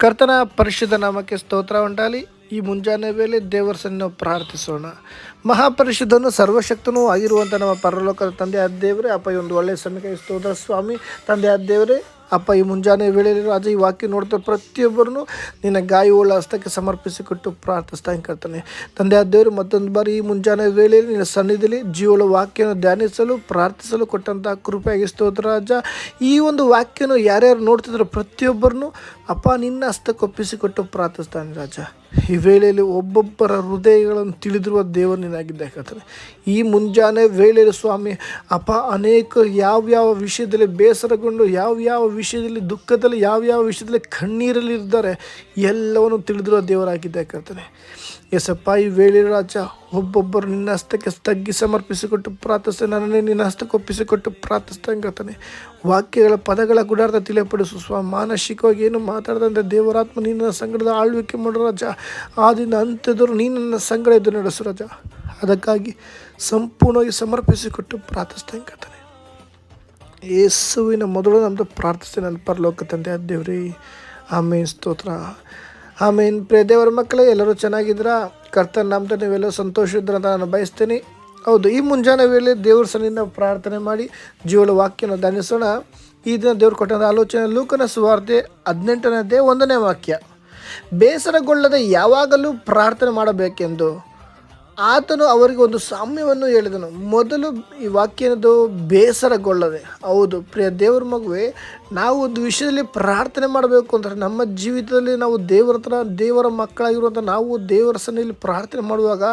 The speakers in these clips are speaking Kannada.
ಕರ್ತನ ಪರಿಶುದ್ಧ ನಾಮಕ್ಕೆ ಸ್ತೋತ್ರ ಉಂಟಾಲಿ ಈ ಮುಂಜಾನೆ ವೇಳೆ ದೇವರ ಸನ್ನಿಧಿಯನ್ನು ಪ್ರಾರ್ಥಿಸೋಣ. ಮಹಾಪರಿಶುದ್ಧನು, ಸರ್ವಶಕ್ತನೂ ಆಗಿರುವಂಥ ನಮ್ಮ ಪರಲೋಕದ ತಂದೆ ಆದ ದೇವರೇ, ಅಪ್ಪ ಈ ಒಂದು ಒಳ್ಳೆಯ ಸಮಯಕ್ಕೆ ಸ್ತೋತ್ರ. ಸ್ವಾಮಿ, ತಂದೆ ಆದ ದೇವರೇ, ಅಪ್ಪ ಈ ಮುಂಜಾನೆ ವೇಳೆಯಲ್ಲಿ ರಾಜ ಈ ವಾಕ್ಯ ನೋಡ್ತಾ ಪ್ರತಿಯೊಬ್ಬರನ್ನು ನಿನ್ನ ಗಾಯವುಳ್ಳ ಹಸ್ತಕ್ಕೆ ಸಮರ್ಪಿಸಿಕೊಟ್ಟು ಪ್ರಾರ್ಥಿಸ್ತಾ ಕರ್ತಾನೆ. ತಂದೆ ಆದ ದೇವರು, ಮತ್ತೊಂದು ಬಾರಿ ಈ ಮುಂಜಾನೆ ವೇಳೆಯಲ್ಲಿ ನಿನ್ನ ಸನ್ನಿಧಿಲಿ ಜೀವಳ ವಾಕ್ಯನ ಧ್ಯಾನಿಸಲು, ಪ್ರಾರ್ಥಿಸಲು ಕೊಟ್ಟಂತಹ ಕೃಪೆಯಾಗಿ ಸ್ತೋತ್ರ ರಾಜ. ಈ ಒಂದು ವಾಕ್ಯನ ಯಾರ್ಯಾರು ನೋಡ್ತಿದ್ರು ಪ್ರತಿಯೊಬ್ಬರನ್ನು ಅಪ್ಪ, ನಿನ್ನ ಹಸ್ತಕ್ಕೆ ಒಪ್ಪಿಸಿಕೊಟ್ಟು ಪ್ರಾರ್ಥಿಸ್ತಾನೆ ರಾಜ. ಈ ವೇಳೆಯಲ್ಲಿ ಒಬ್ಬೊಬ್ಬರ ಹೃದಯಗಳನ್ನು ತಿಳಿದಿರುವ ದೇವರು ನಿನಗಿದ್ದೆ ಯಾಕಂದರೆ ಈ ಮುಂಜಾನೆ ವೇಳೆಯಲ್ಲಿ ಸ್ವಾಮಿ, ಅಪ್ಪ, ಅನೇಕ ಯಾವ್ಯಾವ ವಿಷಯದಲ್ಲಿ ಬೇಸರಗೊಂಡು, ಯಾವ್ಯಾವ ವಿಷಯದಲ್ಲಿ ದುಃಖದಲ್ಲಿ, ಯಾವ್ಯಾವ ವಿಷಯದಲ್ಲಿ ಕಣ್ಣೀರಲ್ಲಿ ಇದ್ದಾರೆ ಎಲ್ಲವನ್ನು ತಿಳಿದಿರುವ ದೇವರಾಗಿದ್ದೆ ಕರ್ತನೆ. ಎಸಪ್ಪ, ಈ ವೇಳೆ ರಾಜ, ಒಬ್ಬೊಬ್ಬರು ನಿನ್ನ ಹಸ್ತಕ್ಕೆ ತಗ್ಗಿ ಸಮರ್ಪಿಸಿಕೊಟ್ಟು ಪ್ರಾರ್ಥಿಸ್ತೇನೆ ನನ್ನನ್ನೇ ನಿನ್ನ ಹಸ್ತಕ್ಕೆ ಒಪ್ಪಿಸಿಕೊಟ್ಟು ಪ್ರಾರ್ಥಿಸ್ತಾ ಕರ್ತಾನೆ ವಾಕ್ಯಗಳ ಪದಗಳ ಗುಡಾರ್ಥ ತಿಳಿಯಪಡಿಸು ಸ್ವ ಮಾನಸಿಕವಾಗಿ ಏನು ಮಾತಾಡದಂತೆ ದೇವರಾತ್ಮ ನಿನ್ನ ಸಂಗಡದ ಆಳ್ವಿಕೆ ಮಾಡು ರಾಜ. ಆದಿನ ಅಂತ್ಯದವರು ನೀನು ನನ್ನ ಸಂಗಡ ಎದ್ದು ನಡೆಸು ರಾಜ. ಅದಕ್ಕಾಗಿ ಸಂಪೂರ್ಣವಾಗಿ ಸಮರ್ಪಿಸಿಕೊಟ್ಟು ಪ್ರಾರ್ಥಿಸ್ತಾ ಕರ್ತಾನೆ ಯೇಸುವಿನ ಮೊದಲು ನಮ್ಮದು ಪ್ರಾರ್ಥಿಸ್ತೇನೆ ನನ್ನ ಪರಲೋಕ ತಂದೆ ದೇವ್ರಿ ಆಮೇಲೆ ಸ್ತೋತ್ರ. ಆಮೇನ್. ಪ್ರಿಯ ದೇವರ ಮಕ್ಕಳೇ, ಎಲ್ಲರೂ ಚೆನ್ನಾಗಿದ್ದೀರಾ? ಕರ್ತನ ನಾಮದ ಸಂತೋಷ ಇದ್ರ ಅಂತ ನಾನು ಬಯಸ್ತೀನಿ. ಹೌದು, ಈ ಮುಂಜಾನೆ ವೇಳೆ ದೇವ್ರ ಸನ್ನಿಂದ ಪ್ರಾರ್ಥನೆ ಮಾಡಿ ಜೀವಳ ವಾಕ್ಯನ ಧ್ಯಾನಿಸೋಣ. ಈ ದಿನ ದೇವ್ರು ಕೊಟ್ಟಂಥ ಆಲೋಚನೆ, ಲೂಕನ ಸುವಾರ್ತೆ ಹದಿನೆಂಟನೇ ಒಂದನೇ ವಾಕ್ಯ. ಬೇಸರಗೊಳ್ಳದೆ ಯಾವಾಗಲೂ ಪ್ರಾರ್ಥನೆ ಮಾಡಬೇಕೆಂದು. ಆತನು ಅವರಿಗೆ ಒಂದು ಸಾಮ್ಯವನ್ನು ಹೇಳಿದನು. ಮೊದಲು ಈ ವಾಕ್ಯನದು ಬೇಸರಗೊಳ್ಳದೆ, ಹೌದು, ಪ್ರಿಯ ದೇವರ ಮಗುವೆ, ನಾವು ಒಂದು ವಿಷಯದಲ್ಲಿ ಪ್ರಾರ್ಥನೆ ಮಾಡಬೇಕು ಅಂದರೆ ನಮ್ಮ ಜೀವಿತದಲ್ಲಿ ನಾವು ದೇವರ ಹತ್ರ, ದೇವರ ಮಕ್ಕಳಾಗಿರುವಂಥ ನಾವು ದೇವರ ಸನ್ನಿಯಲ್ಲಿ ಪ್ರಾರ್ಥನೆ ಮಾಡುವಾಗ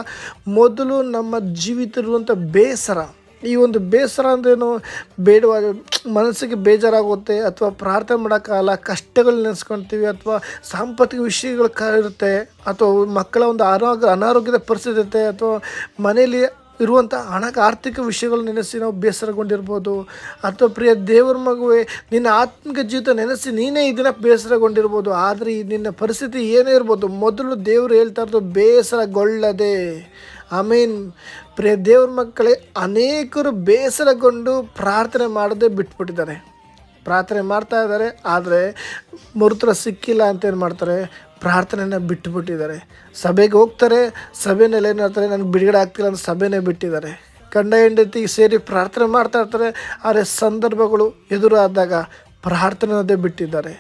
ಮೊದಲು ನಮ್ಮ ಜೀವಿತ ಇರುವಂಥ ಬೇಸರ ಈ ಒಂದು ಬೇಸರ ಅಂದ್ರೇನು? ಬೇಡವಾದ ಮನಸ್ಸಿಗೆ ಬೇಜಾರಾಗುತ್ತೆ ಅಥವಾ ಪ್ರಾರ್ಥನೆ ಮಾಡೋಕ್ಕಾಗಲ್ಲ, ಕಷ್ಟಗಳು ನೆನೆಸ್ಕೊಳ್ತೀವಿ ಅಥವಾ ಸಾಂಪತ್ತಿಕ ವಿಷಯಗಳು ಇರುತ್ತೆ ಅಥವಾ ಮಕ್ಕಳ ಒಂದು ಆರೋಗ್ಯ ಅನಾರೋಗ್ಯದ ಪರಿಸ್ಥಿತಿ ಇರುತ್ತೆ ಅಥವಾ ಮನೆಯಲ್ಲಿ ಇರುವಂಥ ಹಣ ಆರ್ಥಿಕ ವಿಷಯಗಳು ನೆನೆಸಿ ನಾವು ಬೇಸರಗೊಂಡಿರ್ಬೋದು. ಅಥವಾ ಪ್ರಿಯ ದೇವರ ಮಗುವೆ, ನಿನ್ನ ಆತ್ಮಿಕ ಜೀವಿತ ನೆನೆಸಿ ನೀನೇ ಈ ದಿನ ಬೇಸರಗೊಂಡಿರ್ಬೋದು. ಆದರೆ ಈ ನಿನ್ನ ಪರಿಸ್ಥಿತಿ ಏನೇ ಇರ್ಬೋದು, ಮೊದಲು ದೇವರು ಹೇಳ್ತಾ ಇರೋದು ಬೇಸರಗೊಳ್ಳದೆ. ಆಮೇನ್. ಪ್ರಿಯ ದೇವ್ರ ಮಕ್ಕಳೇ, ಅನೇಕರು ಬೇಸರಗೊಂಡು ಪ್ರಾರ್ಥನೆ ಮಾಡದೆ ಬಿಟ್ಬಿಟ್ಟಿದ್ದಾರೆ. ಪ್ರಾರ್ಥನೆ ಮಾಡ್ತಾ ಇದ್ದಾರೆ, ಆದರೆ ಮರುತ್ರ ಸಿಕ್ಕಿಲ್ಲ ಅಂತ ಏನು ಮಾಡ್ತಾರೆ, ಪ್ರಾರ್ಥನೆನ ಬಿಟ್ಟುಬಿಟ್ಟಿದ್ದಾರೆ ಸಭೆಗೆ ಹೋಗ್ತಾರೆ ಸಭೆನಲ್ಲಿ ಏನು ಮಾಡ್ತಾರೆ, ನನಗೆ ಬಿಡುಗಡೆ ಆಗ್ತಿಲ್ಲ ಅಂತ ಸಭೆನೇ ಬಿಟ್ಟಿದ್ದಾರೆ. ಗಂಡ ಹೆಂಡತಿ ಸೇರಿ ಪ್ರಾರ್ಥನೆ ಮಾಡ್ತಾ ಇರ್ತಾರೆ, ಆದರೆ ಸಂದರ್ಭಗಳು ಎದುರಾದಾಗ ಪ್ರಾರ್ಥನೆ ಬಿಟ್ಟಿದ್ದಾರೆ.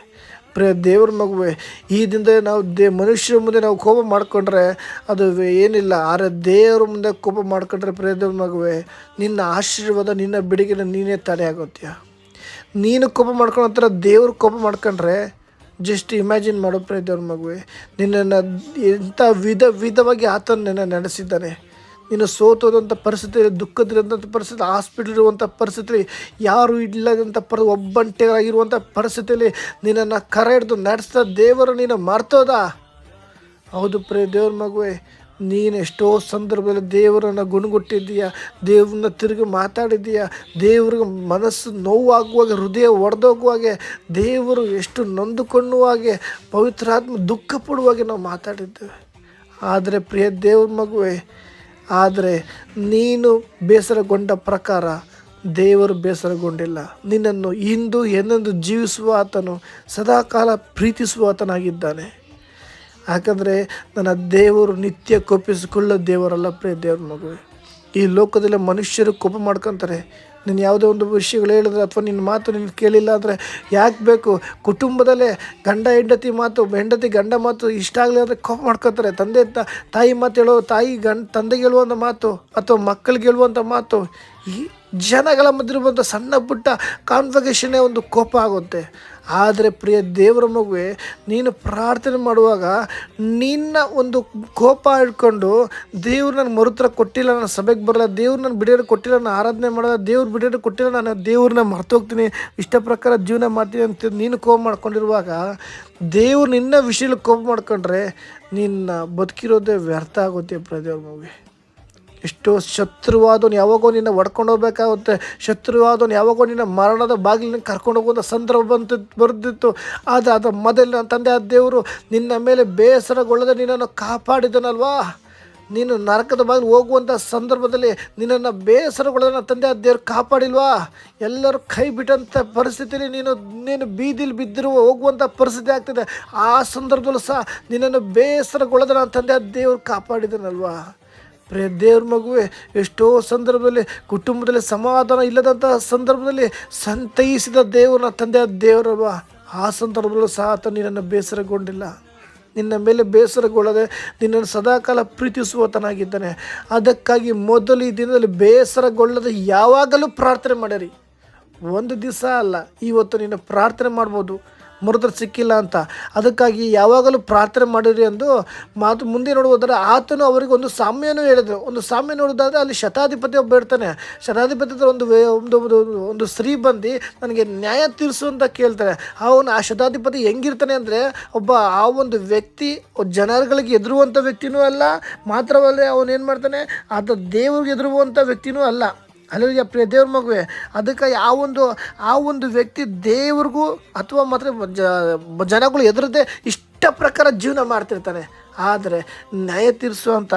ಪ್ರಿಯ ದೇವ್ರ ಮಗುವೆ, ಈ ದಿನದ ನಾವು ದೇ ಮನುಷ್ಯರ ಮುಂದೆ ನಾವು ಕೋಪ ಮಾಡಿಕೊಂಡ್ರೆ ಅದು ಏನಿಲ್ಲ. ಆದರೆ ದೇವರ ಮುಂದೆ ಕೋಪ ಮಾಡ್ಕೊಂಡ್ರೆ ಪ್ರಿಯ ದೇವ್ರ ಮಗುವೆ, ನಿನ್ನ ಆಶೀರ್ವಾದ, ನಿನ್ನ ಬಿಡುಗಿನ ನೀನೇ ತಡೆ ಆಗೋತ್ಯ? ನೀನು ಕೋಪ ಮಾಡ್ಕೊಂಡ ಥರ ದೇವ್ರ ಕೋಪ ಮಾಡ್ಕೊಂಡ್ರೆ ಜಸ್ಟ್ ಇಮ್ಯಾಜಿನ್ ಮಾಡೋ ಪ್ರಿಯ ದೇವ್ರ ಮಗುವೆ. ನಿನ್ನನ್ನು ಎಂಥ ವಿಧ ವಿಧವಾಗಿ ಆತನ ನಿನ್ನ ನಡೆಸಿದ್ದಾನೆ. ನೀನು ಸೋತೋದಂಥ ಪರಿಸ್ಥಿತಿ ದುಃಖದಿರೋಂಥ ಪರಿಸ್ಥಿತಿ ಹಾಸ್ಪಿಟ್ಲ್ ಇರುವಂಥ ಪರಿಸ್ಥಿತಿ ಯಾರು ಇಲ್ಲದಂಥ ಪರ ಒಬ್ಬಂಟೆಯಾಗಿರುವಂಥ ಪರಿಸ್ಥಿತಿಯಲ್ಲಿ ನಿನ್ನನ್ನು ಕರೆ ಹಿಡಿದು ನಡೆಸ್ತಾ ದೇವರು ನೀನು ಮರ್ತೋದ? ಹೌದು ಪ್ರೇ ದೇವ್ರ ಮಗುವೆ, ನೀನು ಎಷ್ಟೋ ಸಂದರ್ಭದಲ್ಲಿ ದೇವರನ್ನು ಗುಣಗುಟ್ಟಿದ್ದೀಯ, ದೇವ್ರನ್ನ ತಿರುಗಿ ಮಾತಾಡಿದ್ದೀಯ, ದೇವ್ರಿಗೆ ಮನಸ್ಸು ನೋವಾಗುವಾಗ, ಹೃದಯ ಒಡೆದೋಗುವಾಗೆ, ದೇವರು ಎಷ್ಟು ನೊಂದುಕೊಳ್ಳುವಾಗೆ ಪವಿತ್ರಾತ್ಮ ದುಃಖ ಪಡುವಾಗೆ ನಾವು ಮಾತಾಡಿದ್ದೇವೆ. ಆದರೆ ಪ್ರಿಯ ದೇವ್ರ ಮಗುವೆ ಆದರೆ ನೀನು ಬೇಸರಗೊಂಡ ಪ್ರಕಾರ ದೇವರು ಬೇಸರಗೊಂಡಿಲ್ಲ. ನಿನ್ನನ್ನು ಇಂದು ಎನ್ನೊಂದು ಜೀವಿಸುವ ಆತನು ಸದಾಕಾಲ ಪ್ರೀತಿಸುವ ಆತನಾಗಿದ್ದಾನೆ. ಯಾಕಂದರೆ ನನ್ನ ದೇವರು ನಿತ್ಯ ಕೋಪಿಸಿಕೊಳ್ಳೋ ದೇವರಲ್ಲ ಪ್ರಿಯ ದೇವ್ರ ಮಗುವೆ. ಈ ಲೋಕದಲ್ಲಿ ಮನುಷ್ಯರು ಕೋಪ ಮಾಡ್ಕೊತಾರೆ. ನೀನು ಯಾವುದೋ ಒಂದು ವಿಷಯಗಳು ಹೇಳಿದ್ರೆ ಅಥವಾ ನಿನ್ನ ಮಾತು ನಿನ್ನ ಕೇಳಿಲ್ಲ ಅಂದರೆ ಯಾಕೆ ಬೇಕು? ಕುಟುಂಬದಲ್ಲೇ ಗಂಡ, ಹೆಂಡತಿ ಮಾತು, ಹೆಂಡತಿ, ಗಂಡ ಮಾತು ಇಷ್ಟ ಆಗಲಿ ಅಂದರೆ ಕೋಪ ಮಾಡ್ಕೋತಾರೆ. ತಂದೆ ತಾಯಿ ಮಾತು ಹೇಳೋ, ತಾಯಿ, ಗಂಡ, ತಂದೆ ಹೇಳುವಂಥ ಮಾತು ಅಥವಾ ಮಕ್ಕಳು ಹೇಳುವಂಥ ಮಾತು ಈ ಜನಗಳ ಮಧ್ಯೆ ಸಣ್ಣ ಪುಟ್ಟ ಕಾನ್ಫಿಗೇಷನ್ನೇ ಒಂದು ಕೋಪ ಆಗುತ್ತೆ. ಆದರೆ ಪ್ರಿಯ ದೇವರ ಮಗುವೆ, ನೀನು ಪ್ರಾರ್ಥನೆ ಮಾಡುವಾಗ ನಿನ್ನ ಒಂದು ಕೋಪ ಇಟ್ಕೊಂಡು ದೇವ್ರು ನನ್ನ ಮರುತ್ರ ಕೊಟ್ಟಿಲ್ಲ, ನನ್ನ ಸಭೆಗೆ ಬರಲ್ಲ, ದೇವ್ರು ನನ್ನ ಬಿಡಿಯೋರು ಕೊಟ್ಟಿಲ್ಲ ನಾನು ಆರಾಧನೆ ಮಾಡಲ್ಲ, ದೇವ್ರು ಬಿಡಿಯೋರು ಕೊಟ್ಟಿಲ್ಲ, ನಾನು ದೇವ್ರನ್ನ ಮರ್ತೋಗ್ತೀನಿ, ಇಷ್ಟ ಪ್ರಕಾರ ಜೀವನ ಮಾಡ್ತೀನಿ ಅಂತ ನೀನು ಕೋಪ ಮಾಡ್ಕೊಂಡಿರುವಾಗ ದೇವ್ರು ನಿನ್ನ ವಿಷಯದಲ್ಲಿ ಕೋಪ ಮಾಡ್ಕೊಂಡ್ರೆ ನಿನ್ನ ಬದುಕಿರೋದೇ ವ್ಯರ್ಥ ಆಗುತ್ತೆ ಪ್ರಿಯ ದೇವ್ರ ಮಗುವೆ. ಎಷ್ಟೋ ಶತ್ರುವಾದವನು ಯಾವಾಗೋ ನಿನ್ನ ಹೊಡ್ಕೊಂಡು ಹೋಗ್ಬೇಕಾಗುತ್ತೆ. ಶತ್ರುವಾದವನು ಯಾವಾಗೋ ನಿನ್ನ ಮರಣದ ಬಾಗಿಲಿನ ಕರ್ಕೊಂಡು ಹೋಗುವಂಥ ಸಂದರ್ಭ ಬಂತು ಬರೆದಿತ್ತು ಆದರೆ ಅದರ ಮೊದಲು ನನ್ನ ತಂದೆ ಆ ದೇವರು ನಿನ್ನ ಮೇಲೆ ಬೇಸರಗೊಳ್ಳದೆ ನಿನ್ನನ್ನು ಕಾಪಾಡಿದನಲ್ವಾ? ನೀನು ನರಕದ ಬಾಗಿಲು ಹೋಗುವಂಥ ಸಂದರ್ಭದಲ್ಲಿ ನಿನ್ನನ್ನು ಬೇಸರಗೊಳ್ಳೋದನ್ನ ತಂದೆ ಆ ದೇವ್ರು ಕಾಪಾಡಿಲ್ವಾ? ಎಲ್ಲರೂ ಕೈ ಬಿಟ್ಟಂಥ ಪರಿಸ್ಥಿತಿಯಲ್ಲಿ ನೀನು ನೀನು ಬೀದಿಲಿ ಬಿದ್ದಿರುವ ಹೋಗುವಂಥ ಪರಿಸ್ಥಿತಿ ಆಗ್ತಿದೆ. ಆ ಸಂದರ್ಭದಲ್ಲೂ ಸಹ ನಿನ್ನನ್ನು ಬೇಸರಗೊಳ್ಳೋದನ್ನ ತಂದೆ ಆ ದೇವ್ರು ಕಾಪಾಡಿದನಲ್ವಾ? ಪ್ರೇ ದೇವ್ರ ಮಗುವೆ, ಎಷ್ಟೋ ಸಂದರ್ಭದಲ್ಲಿ ಕುಟುಂಬದಲ್ಲಿ ಸಮಾಧಾನ ಇಲ್ಲದಂತಹ ಸಂದರ್ಭದಲ್ಲಿ ಸಂತೈಸಿದ ದೇವರನ್ನ ತಂದೆ ದೇವರವ ಆ ಸಂದರ್ಭದಲ್ಲೂ ಸಹ ಆತ ನಿನ್ನನ್ನು ಬೇಸರಗೊಂಡಿಲ್ಲ. ನಿನ್ನ ಮೇಲೆ ಬೇಸರಗೊಳ್ಳದೆ ನಿನ್ನನ್ನು ಸದಾಕಾಲ ಪ್ರೀತಿಸುವತನಾಗಿದ್ದಾನೆ. ಅದಕ್ಕಾಗಿ ಮೊದಲು ಈ ದಿನದಲ್ಲಿ ಬೇಸರಗೊಳ್ಳದೆ ಯಾವಾಗಲೂ ಪ್ರಾರ್ಥನೆ ಮಾಡಿರಿ. ಒಂದು ದಿವಸ ಅಲ್ಲ, ಇವತ್ತು ನೀನು ಪ್ರಾರ್ಥನೆ ಮಾಡ್ಬೋದು. ಮರುದ್ರೆ ಸಿಕ್ಕಿಲ್ಲ ಅಂತ. ಅದಕ್ಕಾಗಿ ಯಾವಾಗಲೂ ಪ್ರಾರ್ಥನೆ ಮಾಡಿರಿ ಎಂದು ಮಾತು ಮುಂದೆ ನೋಡುವುದರ ಆತನು ಅವರಿಗೆ ಒಂದು ಸಾಮ್ಯನೂ ಹೇಳಿದರು. ಒಂದು ಸಾಮ್ಯ ನೋಡೋದಾದರೆ ಅಲ್ಲಿ ಶತಾಧಿಪತಿ ಒಬ್ಬ ಇರ್ತಾನೆ. ಶತಾಧಿಪತಿ ಹತ್ರ ಒಂದು ವೇ- ಒಂದು ಒಂದು ಸ್ತ್ರೀ ಬಂದು ನನಗೆ ನ್ಯಾಯ ತೀರಿಸು ಅಂತ ಕೇಳ್ತಾರೆ. ಅವನು ಆ ಶತಾಧಿಪತಿ ಹೆಂಗಿರ್ತಾನೆ ಅಂದರೆ ಒಬ್ಬ ಆ ಒಂದು ವ್ಯಕ್ತಿ ಜನರುಗಳಿಗೆ ಎದುರುವಂಥ ವ್ಯಕ್ತಿನೂ ಅಲ್ಲ. ಮಾತ್ರವಲ್ಲದೆ ಅವನೇನು ಮಾಡ್ತಾನೆ? ಆತ ದೇವ್ರಿಗೆ ಎದುರುವಂಥ ವ್ಯಕ್ತಿನೂ ಅಲ್ಲ. ಅಲ್ಲಿಗೆ ಪ್ರಿಯ ದೇವ್ರ ಮಗುವೆ, ಅದಕ್ಕೆ ಒಂದು, ಆ ಒಂದು ವ್ಯಕ್ತಿ ದೇವ್ರಿಗೂ ಅಥವಾ ಮಾತ್ರ ಜನಗಳು ಎದುರದೇ ಇಷ್ಟ ಪ್ರಕಾರ ಜೀವನ ಮಾಡ್ತಿರ್ತಾನೆ. ಆದರೆ ನ್ಯಾಯ ತೀರಿಸುವಂಥ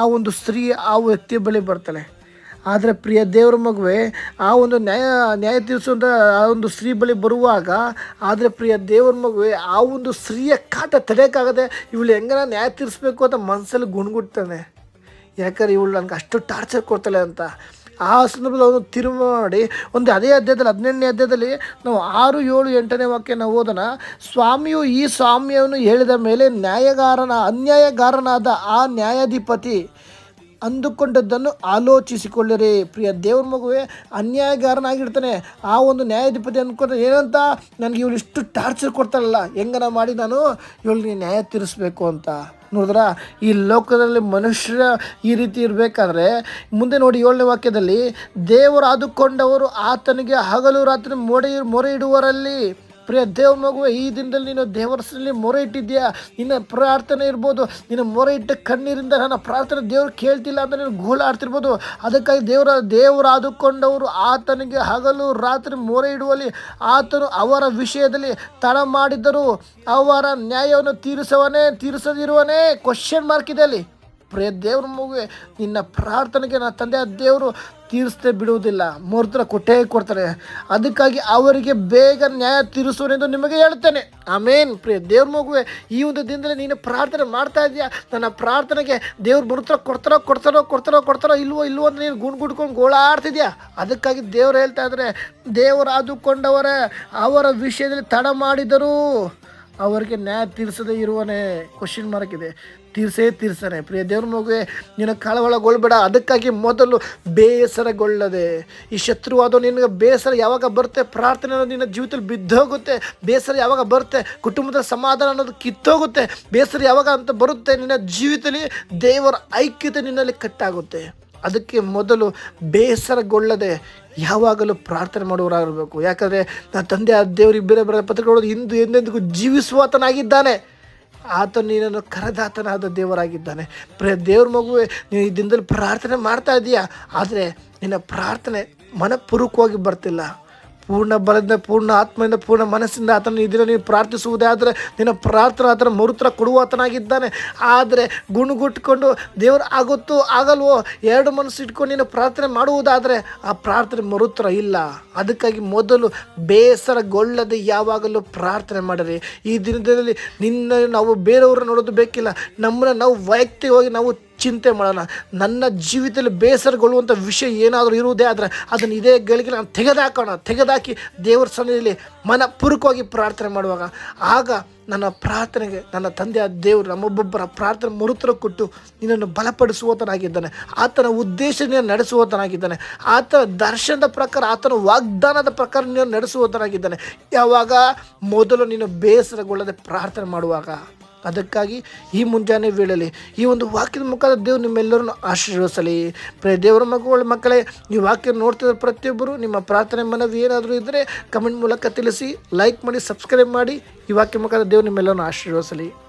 ಆ ಒಂದು ಸ್ತ್ರೀ ಆ ವ್ಯಕ್ತಿ ಬಳಿ ಬರ್ತಾಳೆ. ಆದರೆ ಪ್ರಿಯ ದೇವ್ರ ಮಗುವೆ, ಆ ಒಂದು ನ್ಯಾಯ ನ್ಯಾಯ ತೀರಿಸುವಂಥ ಆ ಒಂದು ಸ್ತ್ರೀ ಬಳಿ ಬರುವಾಗ, ಆದರೆ ಪ್ರಿಯ ದೇವ್ರ ಮಗುವೆ ಆ ಒಂದು ಸ್ತ್ರೀಯ ಕಾಟ ತಡೆಯೋಕ್ಕಾಗದೆ ಇವಳು ಹೆಂಗನ ನ್ಯಾಯ ತೀರಿಸ್ಬೇಕು ಅಂತ ಮನಸ್ಸಲ್ಲಿ ಗುಣಗುಡ್ತಾನೆ ಯಾಕಂದ್ರೆ ಇವಳು ನನಗೆ ಅಷ್ಟು ಟಾರ್ಚರ್ ಕೊಡ್ತಾಳೆ ಅಂತ. ಆ ಸಂದರ್ಭದಲ್ಲಿ ಅವನು ತಿರುಮ ಮಾಡಿ ಒಂದು ಅದೇ ಅಧ್ಯಾಯದಲ್ಲಿ, ಹದಿನೆಂಟನೇ ಅಧ್ಯಾಯದಲ್ಲಿ ನಾವು ಆರು, ಏಳು, ಎಂಟನೇ ವಾಕ್ಯ ನಾವು ಓದೋಣ. ಸ್ವಾಮಿಯು ಈ ಸ್ವಾಮ್ಯವನ್ನು ಹೇಳಿದ ಮೇಲೆ ನ್ಯಾಯಗಾರನ, ಅನ್ಯಾಯಗಾರನಾದ ಆ ನ್ಯಾಯಾಧಿಪತಿ ಅಂದುಕೊಂಡದ್ದನ್ನು ಆಲೋಚಿಸಿಕೊಳ್ಳಿರಿ. ಪ್ರಿಯ ದೇವ್ರ ಮಗುವೆ, ಅನ್ಯಾಯಗಾರನಾಗಿರ್ತಾನೆ. ಆ ಒಂದು ನ್ಯಾಯಾಧಿಪತಿ ಅಂದ್ಕೊಂಡ್ರೆ ಏನಂತ? ನನಗೆ ಇವಳು ಇಷ್ಟು ಟಾರ್ಚರ್ ಕೊಡ್ತಾರಲ್ಲ ಹೆಂಗನ ಮಾಡಿ ನಾನು ಇವಳಿಗೆ ನ್ಯಾಯ ತೀರಿಸ್ಬೇಕು ಅಂತ. ನೋಡಿದ್ರ? ಈ ಲೋಕದಲ್ಲಿ ಮನುಷ್ಯರ ಈ ರೀತಿ ಇರಬೇಕಾದ್ರೆ, ಮುಂದೆ ನೋಡಿ ಏಳನೇ ವಾಕ್ಯದಲ್ಲಿ, ದೇವರು ಆದುಕೊಂಡವರು ಆತನಿಗೆ ಹಗಲು ರಾತ್ರಿ ಮೊಡೆಯ ಮೊರೆ ಇಡುವರಲ್ಲಿ. ಪ್ರಿಯ ದೇವ್ರ ಮಗುವೆ, ಈ ದಿನದಲ್ಲಿ ನೀನು ದೇವರಸಲ್ಲಿ ಮೊರೆ ಇಟ್ಟಿದ್ಯಾ ನಿನ್ನ ಪ್ರಾರ್ಥನೆ ಇರ್ಬೋದು, ನಿನ್ನ ಮೊರೆ ಇಟ್ಟ ಕಣ್ಣೀರಿಂದ ನನ್ನ ಪ್ರಾರ್ಥನೆ ದೇವರು ಕೇಳ್ತಿಲ್ಲ ಅಂತ ನೀನು ಗೋಳಾಡ್ತಿರ್ಬೋದು ಅದಕ್ಕಾಗಿ ದೇವರ ದೇವರು ಆದುಕೊಂಡವರು ಆತನಿಗೆ ಹಗಲು ರಾತ್ರಿ ಮೊರೆ ಇಡುವಲ್ಲಿ ಆತನು ಅವರ ವಿಷಯದಲ್ಲಿ ತಡ ಮಾಡಿದ್ದರು. ಅವರ ನ್ಯಾಯವನ್ನು ತೀರಿಸವನೇ ತೀರಿಸದಿರುವನೇ ಕ್ವಶನ್ ಮಾರ್ಕ್ ಇದೆ ಅಲ್ಲಿ. ಪ್ರಿಯ ದೇವ್ರ ಮಗುವೆ, ನಿನ್ನ ಪ್ರಾರ್ಥನೆಗೆ ನನ್ನ ತಂದೆ ದೇವರು ತೀರಿಸದೆ ಬಿಡುವುದಿಲ್ಲ ಮೂರ್ತರ ಕೊಟ್ಟೇ ಕೊಡ್ತಾರೆ. ಅದಕ್ಕಾಗಿ ಅವರಿಗೆ ಬೇಗ ನ್ಯಾಯ ತೀರಿಸುವನೆಂದು ನಿಮಗೆ ಹೇಳ್ತೇನೆ. ಆಮೇನ್. ಪ್ರಿಯ ದೇವ್ರ ಮಗುವೆ, ಈ ಒಂದು ದಿನದಲ್ಲಿ ನೀನು ಪ್ರಾರ್ಥನೆ ಮಾಡ್ತಾ ಇದೆಯಾ? ನನ್ನ ಪ್ರಾರ್ಥನೆಗೆ ದೇವ್ರ ಬರುತ್ತಾರೋ ಕೊಡ್ತಾರೋ ಕೊಡ್ತಾರೋ ಕೊಡ್ತಾರೋ ಕೊಡ್ತಾರೋ, ಇಲ್ವೋ ಇಲ್ವೋ ಅಂತ ನೀನು ಗುಂಡು ಗುಡ್ಕೊಂಡು ಗೋಳಾಡ್ತಿದ್ಯಾ? ಅದಕ್ಕಾಗಿ ದೇವ್ರು ಹೇಳ್ತಾ ಇದ್ದಾರೆ ದೇವರು ಆದುಕೊಂಡವರೇ ಅವರ ವಿಷಯದಲ್ಲಿ ತಡ ಮಾಡಿದರು ಅವರಿಗೆ ನ್ಯಾಯ ತೀರಿಸದೇ ಇರುವನೇ ಕ್ವಶನ್ ಮಾರ್ಕ್ ಇದೆ. ತೀರ್ಸೇ ತೀರ್ಸಾನೆ. ಪ್ರಿಯ ದೇವ್ರ ಮಗುವೆ, ನಿನ್ನ ಕಳವಳಗೊಳ್ಬೇಡ ಅದಕ್ಕಾಗಿ ಮೊದಲು ಬೇಸರಗೊಳ್ಳದೆ. ಈ ಶತ್ರುವಾದ ನಿನಗೆ ಬೇಸರ ಯಾವಾಗ ಬರುತ್ತೆ? ಪ್ರಾರ್ಥನೆ ಅನ್ನೋದು ನಿನ್ನ ಜೀವಿತದಲ್ಲಿ ಬಿದ್ದೋಗುತ್ತೆ. ಬೇಸರ ಯಾವಾಗ ಬರುತ್ತೆ? ಕುಟುಂಬದ ಸಮಾಧಾನ ಅನ್ನೋದು ಕಿತ್ತೋಗುತ್ತೆ. ಬೇಸರ ಯಾವಾಗ ಅಂತ ಬರುತ್ತೆ? ನಿನ್ನ ಜೀವಿತದಲ್ಲಿ ದೇವರ ಐಕ್ಯತೆ ನಿನ್ನಲ್ಲಿ ಕಟ್ಟಾಗುತ್ತೆ. ಅದಕ್ಕೆ ಮೊದಲು ಬೇಸರಗೊಳ್ಳದೆ ಯಾವಾಗಲೂ ಪ್ರಾರ್ಥನೆ ಮಾಡುವವರಾಗಿರಬೇಕು. ಯಾಕಂದರೆ, ನನ್ನ ತಂದೆ ಆ ದೇವರಿಗೆ ಬೇರೆ ಪತ್ರಗಳು ಇಂದು ಎಂದೆಂದಿಗೂ ಜೀವಿಸುವಾತನಾಗಿದ್ದಾನೆ. ಆತ ನೀನನ್ನು ಕರೆದಾತನಾದ ದೇವರಾಗಿದ್ದಾನೆ. ಪ್ರ ದೇವ್ರ ಮಗುವೆ, ನೀನು ಈ ದಿನದಲ್ಲಿ ಪ್ರಾರ್ಥನೆ ಮಾಡ್ತಾ ಇದೀಯಾ? ಆದರೆ ನಿನ್ನ ಪ್ರಾರ್ಥನೆ ಮನಪೂರ್ವಕವಾಗಿ ಬರ್ತಿಲ್ಲ. ಪೂರ್ಣ ಬಲದಿಂದ, ಪೂರ್ಣ ಆತ್ಮದಿಂದ, ಪೂರ್ಣ ಮನಸ್ಸಿಂದ ಆತನ ಇದನ್ನು ನೀನು ಪ್ರಾರ್ಥಿಸುವುದೇ ಆದರೆ ನಿನ್ನ ಪ್ರಾರ್ಥನೆ ಆತನ ಮರುತ್ರ ಕೊಡುವ ಆತನಾಗಿದ್ದಾನೆ ಆದರೆ ಗುಣಗುಟ್ಕೊಂಡು ದೇವರು ಆಗುತ್ತೋ ಆಗಲ್ವೋ, ಎರಡು ಮನಸ್ಸು ಇಟ್ಕೊಂಡು ನೀನು ಪ್ರಾರ್ಥನೆ ಮಾಡುವುದಾದರೆ ಆ ಪ್ರಾರ್ಥನೆ ಮರುತ್ರ ಇಲ್ಲ. ಅದಕ್ಕಾಗಿ ಮೊದಲು ಬೇಸರಗೊಳ್ಳದೆ ಯಾವಾಗಲೂ ಪ್ರಾರ್ಥನೆ ಮಾಡಿರಿ. ಈ ದಿನದಲ್ಲಿ ನಿನ್ನ ನಾವು ಬೇರೆಯವ್ರನ್ನ ನೋಡೋದು ಬೇಕಿಲ್ಲ. ನಮ್ಮನ್ನು ನಾವು ವೈಯಕ್ತಿಕವಾಗಿ ನಾವು ಚಿಂತೆ ಮಾಡೋಣ. ನನ್ನ ಜೀವಿತದಲ್ಲಿ ಬೇಸರಗೊಳ್ಳುವಂಥ ವಿಷಯ ಏನಾದರೂ ಇರುವುದೇ ಆದರೆ ಅದನ್ನು ಇದೇ ಗಳಿಗೆ ನಾನು ತೆಗೆದಾಕೋಣ. ತೆಗೆದಾಕಿ ದೇವರ ಸನ್ನಿಧಿಯಲ್ಲಿ ಮನಪೂರ್ವಕವಾಗಿ ಪ್ರಾರ್ಥನೆ ಮಾಡುವಾಗ, ಆಗ ನನ್ನ ಪ್ರಾರ್ಥನೆಗೆ ನನ್ನ ತಂದೆಯ ದೇವರು ನಮ್ಮೊಬ್ಬೊಬ್ಬರ ಪ್ರಾರ್ಥನೆ ಮರುತರ ಕೊಟ್ಟು ನಿನ್ನನ್ನು ಬಲಪಡಿಸುವತನಾಗಿದ್ದಾನೆ. ಆತನ ಉದ್ದೇಶ ನೀನು ನಡೆಸುವತನಾಗಿದ್ದಾನೆ. ಆತನ ದರ್ಶನದ ಪ್ರಕಾರ, ಆತನ ವಾಗ್ದಾನದ ಪ್ರಕಾರ ನೀನು ನಡೆಸುವತನಾಗಿದ್ದಾನೆ. ಯಾವಾಗ? ಮೊದಲು ನೀನು ಬೇಸರಗೊಳ್ಳದೆ ಪ್ರಾರ್ಥನೆ ಮಾಡುವಾಗ. ಅದಕ್ಕಾಗಿ ಈ ಮುಂಜಾನೆ ವೇಳೆಯಲ್ಲಿ ಈ ಒಂದು ವಾಕ್ಯದ ಮುಖಾಂತರ ದೇವರು ನಿಮ್ಮೆಲ್ಲರನ್ನು ಆಶೀರ್ವಸಲಿ ಪ್ರೇ ದೇವರ ಮಗುಗಳ ಮಕ್ಕಳೇ, ಈ ವಾಕ್ಯ ನೋಡ್ತಿದ್ರೆ ಪ್ರತಿಯೊಬ್ಬರು ನಿಮ್ಮ ಪ್ರಾರ್ಥನೆ ಮನವಿ ಏನಾದರೂ ಇದ್ದರೆ ಕಮೆಂಟ್ ಮೂಲಕ ತಿಳಿಸಿ, ಲೈಕ್ ಮಾಡಿ, ಸಬ್ಸ್ಕ್ರೈಬ್ ಮಾಡಿ, ಈ ವಾಕ್ಯ ಮುಖಾಂತರ ದೇವರು ನಿಮ್ಮೆಲ್ಲರನ್ನು ಆಶೀರ್ವದಿಸಲಿ.